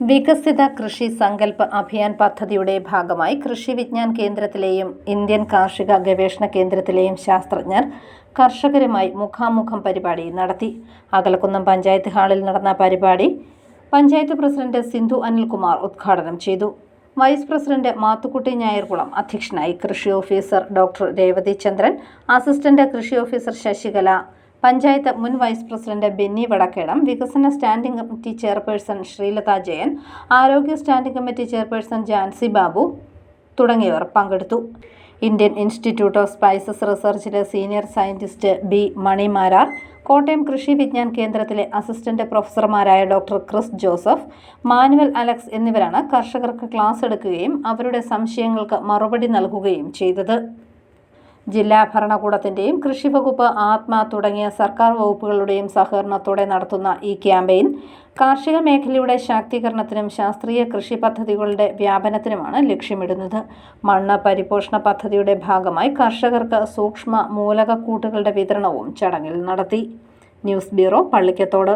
വികസിത കൃഷി സങ്കല്പ അഭിയാൻ പദ്ധതിയുടെ ഭാഗമായി കൃഷി വിജ്ഞാൻ കേന്ദ്രത്തിലെയും ഇന്ത്യൻ കാർഷിക ഗവേഷണ കേന്ദ്രത്തിലെയും ശാസ്ത്രജ്ഞർ കർഷകരുമായി മുഖാമുഖം പരിപാടി നടത്തി. അകലക്കുന്നം പഞ്ചായത്ത് ഹാളിൽ നടന്ന പരിപാടി പഞ്ചായത്ത് പ്രസിഡന്റ് സിന്ധു അനിൽകുമാർ ഉദ്ഘാടനം ചെയ്തു. വൈസ് പ്രസിഡന്റ് മാത്തുക്കുട്ടി ഞായർകുളം അധ്യക്ഷനായി കൃഷി officer doctor Revathi Chandran assistant കൃഷി ഓഫീസർ ശശികല പഞ്ചായത്ത് മുൻ വൈസ് പ്രസിഡന്റ് ബെന്നി വടക്കേടം വികസന standing committee chairperson Sreelatha Jayan ആരോഗ്യ standing committee chairperson Jancy Babu തുടങ്ങിയവർ പങ്കെടുത്തു. Indian institute of spices റിസർച്ചിലെ senior scientist B Manimarar Kottayam Krishi Vigyan കേന്ദ്രത്തിലെ assistant പ്രൊഫസർമാരായ doctor Chris Joseph Manuel Alex എന്നിവരാണ് കർഷകർക്ക് class എടുക്കുകയും അവരുടെ സംശയങ്ങൾക്ക് മറുപടി നൽകുകയും ചെയ്തത്. ജില്ലാ ഭരണകൂടത്തിന്റെയും കൃഷി വകുപ്പ് ആത്മ തുടങ്ങിയ സർക്കാർ വകുപ്പുകളുടെയും സഹകരണത്തോടെ നടത്തുന്ന ഈ ക്യാമ്പയിൻ കാർഷിക മേഖലയുടെ ശാക്തീകരണത്തിനും ശാസ്ത്രീയ കൃഷി പദ്ധതികളുടെ വ്യാപനത്തിനുമാണ് ലക്ഷ്യമിടുന്നത്. മണ്ണ് പരിപോഷണ പദ്ധതിയുടെ ഭാഗമായി കർഷകർക്ക് സൂക്ഷ്മ മൂലകക്കൂട്ടുകളുടെ വിതരണവും ചടങ്ങിൽ നടത്തി. News bureau Pallikkathodu.